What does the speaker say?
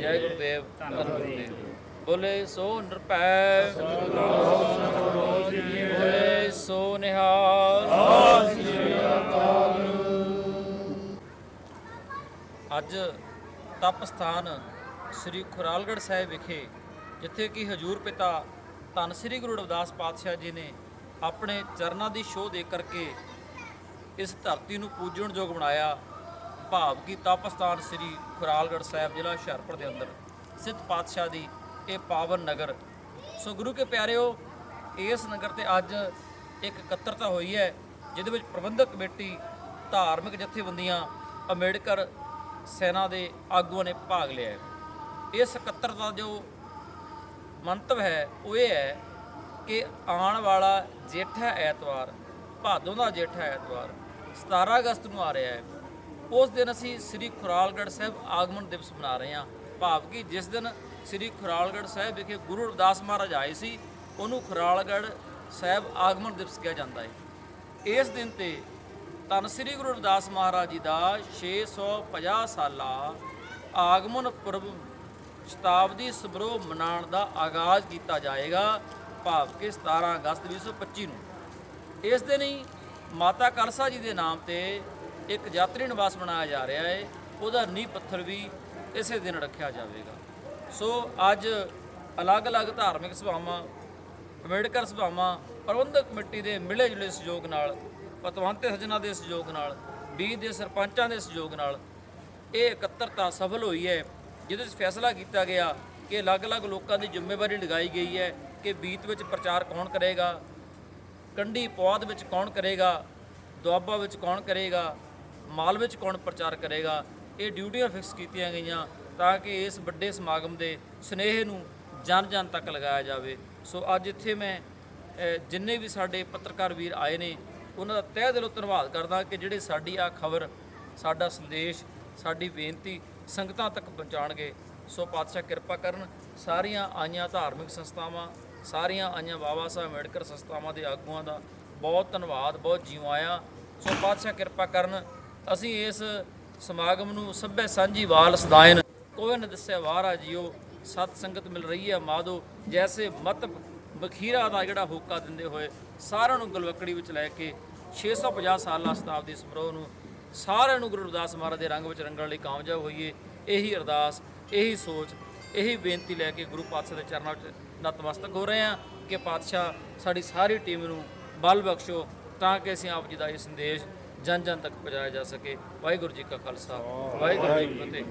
ਜੈ ਗੁਰਦੇਵ ਧੰਨ ਗੁਰਦੇਵ। ਬੋਲੇ ਸੋ ਨਿਰਭੈ ਬੋਲੇ ਸੋ ਨਿਹਾਲ। ਅੱਜ ਤਪ ਸਥਾਨ ਸ੍ਰੀ ਖੁਰਾਲਗੜ੍ਹ ਸਾਹਿਬ ਵਿਖੇ ਜਿੱਥੇ ਕਿ ਹਜੂਰ ਪਿਤਾ ਧੰਨ ਸ੍ਰੀ ਗੁਰੂ ਰਵਿਦਾਸ ਪਾਤਸ਼ਾਹ ਜੀ ਨੇ ਆਪਣੇ ਚਰਨਾਂ ਦੀ ਸ਼ੋਅ ਦੇ ਕਰਕੇ ਇਸ ਧਰਤੀ ਨੂੰ ਪੂਜਣਯੋਗ ਬਣਾਇਆ। ਭਾਵ ਕਿ ਤਪਸਥਾਨ ਸ੍ਰੀ ਖੁਰਾਲਗੜ੍ਹ ਸਾਹਿਬ ਜ਼ਿਲ੍ਹਾ ਹੁਸ਼ਿਆਰਪੁਰ ਦੇ ਅੰਦਰ। ਸਿੱਧ ਪਾਤਸ਼ਾਹ ਦੀ ਇਹ ਪਾਵਨ ਨਗਰ। ਸੋ ਗੁਰੂ ਕੇ ਪਿਆਰਿਓ, ਇਸ ਨਗਰ ਤੇ ਅੱਜ ਇੱਕ ਇਕੱਤਰਤਾ ਹੋਈ ਹੈ, ਜਿਹਦੇ ਵਿੱਚ ਪ੍ਰਬੰਧਕ ਕਮੇਟੀ, ਧਾਰਮਿਕ ਜਥੇਬੰਦੀਆਂ, ਅੰਬੇਡਕਰ ਸੈਨਾ ਦੇ ਆਗੂਆਂ ਨੇ ਭਾਗ ਲਿਆ ਇਸ ਇਕੱਤਰਤਾ ਜੋ ਮੰਤਵ ਹੈ, ਉਹ ਇਹ ਹੈ ਕਿ ਆਉਣ ਵਾਲਾ ਜੇਠਾ ਐਤਵਾਰ, ਭਾਦੋਂ ਦਾ ਜੇਠਾ ਐਤਵਾਰ 17 ਅਗਸਤ ਨੂੰ ਆ ਰਿਹਾ ਹੈ। ਉਸ ਦਿਨ ਅਸੀਂ ਸ੍ਰੀ ਖੁਰਾਲਗੜ੍ਹ ਸਾਹਿਬ ਆਗਮਨ ਦਿਵਸ ਮਨਾ ਰਹੇ ਹਾਂ। ਭਾਵ ਕਿ ਜਿਸ ਦਿਨ ਸ੍ਰੀ ਖੁਰਾਲਗੜ੍ਹ ਸਾਹਿਬ ਵਿਖੇ ਗੁਰੂ ਰਵਿਦਾਸ ਮਹਾਰਾਜ ਆਏ ਸੀ, ਉਹਨੂੰ ਖੁਰਾਲਗੜ੍ਹ ਸਾਹਿਬ ਆਗਮਨ ਦਿਵਸ ਕਿਹਾ ਜਾਂਦਾ ਹੈ। ਇਸ ਦਿਨ ਤੇ ਧੰਨ ਸ੍ਰੀ ਗੁਰੂ ਰਵਿਦਾਸ ਮਹਾਰਾਜ ਜੀ ਦਾ 650 ਸਾਲਾ ਆਗਮਨ ਪੁਰਬ ਸ਼ਤਾਬਦੀ ਸਮਾਰੋਹ ਮਨਾਉਣ ਦਾ ਆਗਾਜ਼ ਕੀਤਾ ਜਾਏਗਾ, ਭਾਵ ਕਿ 17 ਅਗਸਤ 2025 ਨੂੰ। ਇਸ ਦਿਨ ਹੀ ਮਾਤਾ ਕਲਸਾ ਜੀ ਦੇ ਨਾਮ ਤੇ ਇੱਕ ਯਾਤਰੀ ਨਿਵਾਸ ਬਣਾਇਆ ਜਾ ਰਿਹਾ ਹੈ, ਉਹਦਾ ਨੀਂਹ ਪੱਥਰ ਵੀ ਇਸੇ ਦਿਨ ਰੱਖਿਆ ਜਾਵੇਗਾ। ਸੋ ਅੱਜ ਅਲੱਗ-ਅਲੱਗ ਧਾਰਮਿਕ ਸਭਾਵਾਂ, ਅੰਬੇਡਕਰ ਸਭਾਵਾਂ, ਪ੍ਰਬੰਧਕ ਕਮੇਟੀ ਦੇ ਮਿਲੇ ਜੁਲੇ ਸਹਿਯੋਗ ਨਾਲ ਪਤਵੰਤੇ ਸੱਜਣਾ ਦੇ ਸਹਿਯੋਗ ਨਾਲ ਬੀਜ ਦੇ ਸਰਪੰਚਾਂ ਦੇ ਸਹਿਯੋਗ ਨਾਲ ਇਹ ਇਕੱਤਰਤਾ ਸਫਲ ਹੋਈ ਹੈ, ਜਿਹਦੇ ਵਿੱਚ ਫੈਸਲਾ ਕੀਤਾ ਗਿਆ ਕਿ ਅਲੱਗ-ਅਲੱਗ ਲੋਕਾਂ ਦੀ ਜ਼ਿੰਮੇਵਾਰੀ ਲਗਾਈ ਗਈ ਹੈ ਕਿ ਬੀਤ ਵਿੱਚ ਪ੍ਰਚਾਰ ਕੌਣ ਕਰੇਗਾ ਕੰਢੀ ਪੌਦ ਵਿੱਚ ਕੌਣ ਕਰੇਗਾ, ਦੁਆਬਾ ਵਿੱਚ ਕੌਣ ਕਰੇਗਾ ਮਾਲ ਵਿੱਚ ਕੌਣ ਪ੍ਰਚਾਰ ਕਰੇਗਾ? ਇਹ ਡਿਊਟੀਆਂ ਫਿਕਸ ਕੀਤੀਆਂ ਗਈਆਂ ਤਾਂ ਕਿ ਇਸ ਵੱਡੇ ਸਮਾਗਮ ਦੇ ਸਨੇਹ ਨੂੰ ਜਨ ਜਨ ਤੱਕ ਲਗਾਇਆ ਜਾਵੇ। ਸੋ ਅੱਜ ਇੱਥੇ ਮੈਂ ਜਿੰਨੇ ਵੀ ਸਾਡੇ ਪੱਤਰਕਾਰ ਵੀਰ ਆਏ ਨੇ, ਉਹਨਾਂ ਦਾ ਤਹਿ ਦਿਲੋਂ ਧੰਨਵਾਦ ਕਰਦਾ ਕਿ ਜਿਹੜੇ ਸਾਡੀ ਆ ਖਬਰ, ਸਾਡਾ ਸੰਦੇਸ਼, ਸਾਡੀ ਬੇਨਤੀ ਸੰਗਤਾਂ ਤੱਕ ਪਹੁੰਚਾਣਗੇ ਸੋ ਪਾਤਸ਼ਾਹ ਕਿਰਪਾ ਕਰਨ, ਸਾਰੀਆਂ ਆਈਆਂ ਧਾਰਮਿਕ ਸੰਸਥਾਵਾਂ, ਸਾਰੀਆਂ ਆਈਆਂ ਬਾਬਾ ਸਾਹਿਬ ਅੰਬੇਡਕਰ ਸੰਸਥਾਵਾਂ ਦੇ ਆਗੂਆਂ ਦਾ ਬਹੁਤ ਧੰਨਵਾਦ, ਬਹੁਤ ਜੀਵ ਆਇਆ। ਸੋ ਪਾਤਸ਼ਾਹ ਕਿਰਪਾ ਕਰਨ ਅਸੀਂ ਇਸ ਸਮਾਗਮ ਨੂੰ ਸਭੇ ਸਾਂਝੀ ਵਾਲ ਸਦਾਇਨ ਕੋਈ ਨ ਦੱਸਿਆ ਵਾਰਾ ਜੀਓ, ਸਤ ਸੰਗਤ ਮਿਲ ਰਹੀ ਹੈ ਮਾਦੋ, ਜੈਸੇ ਮਤ ਬਖੀਰਾ ਦਾ ਜਿਹੜਾ ਹੋਕਾ ਦਿੰਦੇ ਹੋਏ ਸਾਰਿਆਂ ਨੂੰ ਗਲਵਕੜੀ ਵਿੱਚ ਲੈ ਕੇ 650 ਸਾਲਾ ਸ਼ਤਾਬਦੀ ਸਮਰੋਹ ਨੂੰ ਸਾਰਿਆਂ ਨੂੰ ਗੁਰੂ ਰਵਿਦਾਸ ਮਹਾਰਾਜ ਦੇ ਰੰਗ ਵਿੱਚ ਰੰਗਣ ਲਈ ਕਾਮਯਾਬ ਹੋਈਏ, ਇਹੀ ਅਰਦਾਸ, ਇਹੀ ਸੋਚ, ਇਹੀ ਬੇਨਤੀ ਲੈ ਕੇ ਗੁਰੂ ਪਾਤਸ਼ਾਹ ਦੇ ਚਰਨਾਂ ਵਿੱਚ ਨਤਮਸਤਕ ਹੋ ਰਹੇ ਹਾਂ ਕਿ ਪਾਤਸ਼ਾਹ ਸਾਡੀ ਸਾਰੀ ਟੀਮ ਨੂੰ ਬਲ ਬਖਸ਼ੋ ਤਾਂ ਕਿ ਅਸੀਂ ਆਪ ਜੀ ਦਾ ਇਹ ਸੰਦੇਸ਼ ਜਨ ਜਨ ਤੱਕ ਪਹੁੰਚਾਇਆ ਜਾ ਸਕੇ। ਵਾਹਿਗੁਰੂ ਜੀ ਕਾ ਖਾਲਸਾ ਵਾਹਿਗੁਰੂ ਜੀ ਕੀ ਫਤਿਹ।